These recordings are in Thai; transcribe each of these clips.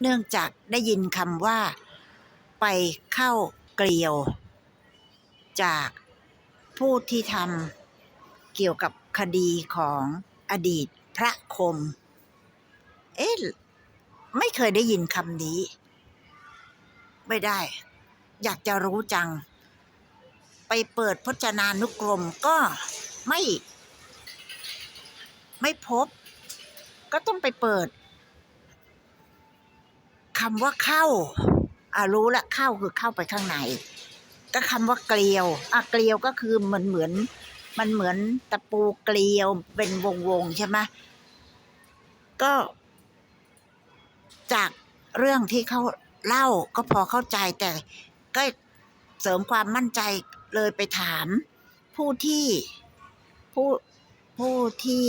เนื่องจากได้ยินคำว่า ไปเข้าเกลียว จากผู้ที่ทำเกี่ยวกับคดีของอดีตพระคม เอ๊ะ ไม่เคยได้ยินคำนี้ ไม่ได้ อยากจะรู้จัง ไปเปิดพจนานุกรมก็ไม่ ไม่พบ ก็ต้องไปเปิด คำว่าเข้าอ่ารู้ละเข้าคือเข้าไปข้างใน ก็คำว่าเกลียวอะเกลียวก็คือมันเหมือน มันเหมือนตะปูเกลียวเป็นวงวงๆใช่ไหมก็ จากเรื่องที่เขาเล่าก็พอเข้าใจแต่ก็เสริมความมั่นใจเลยไปถาม ผู้ที่ผู้ผู้ที่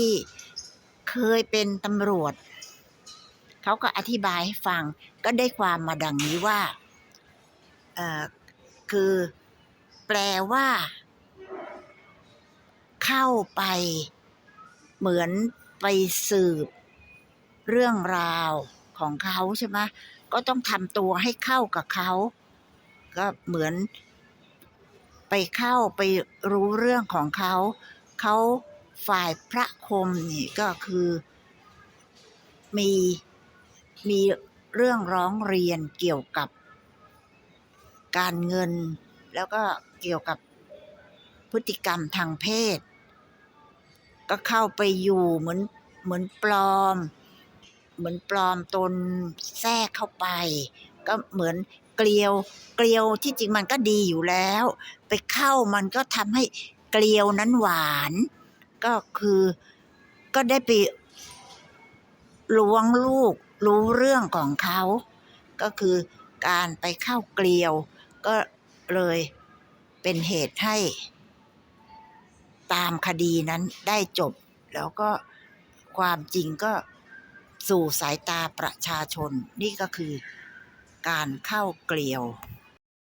เคยเป็นตำรวจ เขาก็อธิบายให้ฟังก็ได้ความมาดังนี้ว่าคือแปลว่า เข้าไป เหมือนไปสืบ เรื่องราวของเขาใช่ไหมก็ต้องทำตัวให้เข้ากับเขา ก็เหมือน ไปเข้าไปรู้เรื่องของเขา เขาฝ่ายพระคมนี่ก็คือมี มีเรื่องร้องเรียนเกี่ยวกับการเงิน แล้วก็เกี่ยวกับพฤติกรรมทางเพศ ก็เข้าไปอยู่เหมือนเหมือนปลอม เหมือนปลอมตนแทรกเข้าไป ก็เหมือนเกลียวเกลียวที่จริงมันก็ดีอยู่แล้ว ไปเข้ามันก็ทำให้เกลียวนั้นหวาน ก็คือก็ได้ไป ล้วงลูกรู้เรื่องของเขา ก็คือการไปเข้าเกลียว ก็เลยเป็นเหตุให้ ตามคดีนั้นได้จบ แล้วก็ความจริงก็สู่สายตาประชาชนนี่ก็คือการเข้าเกลียว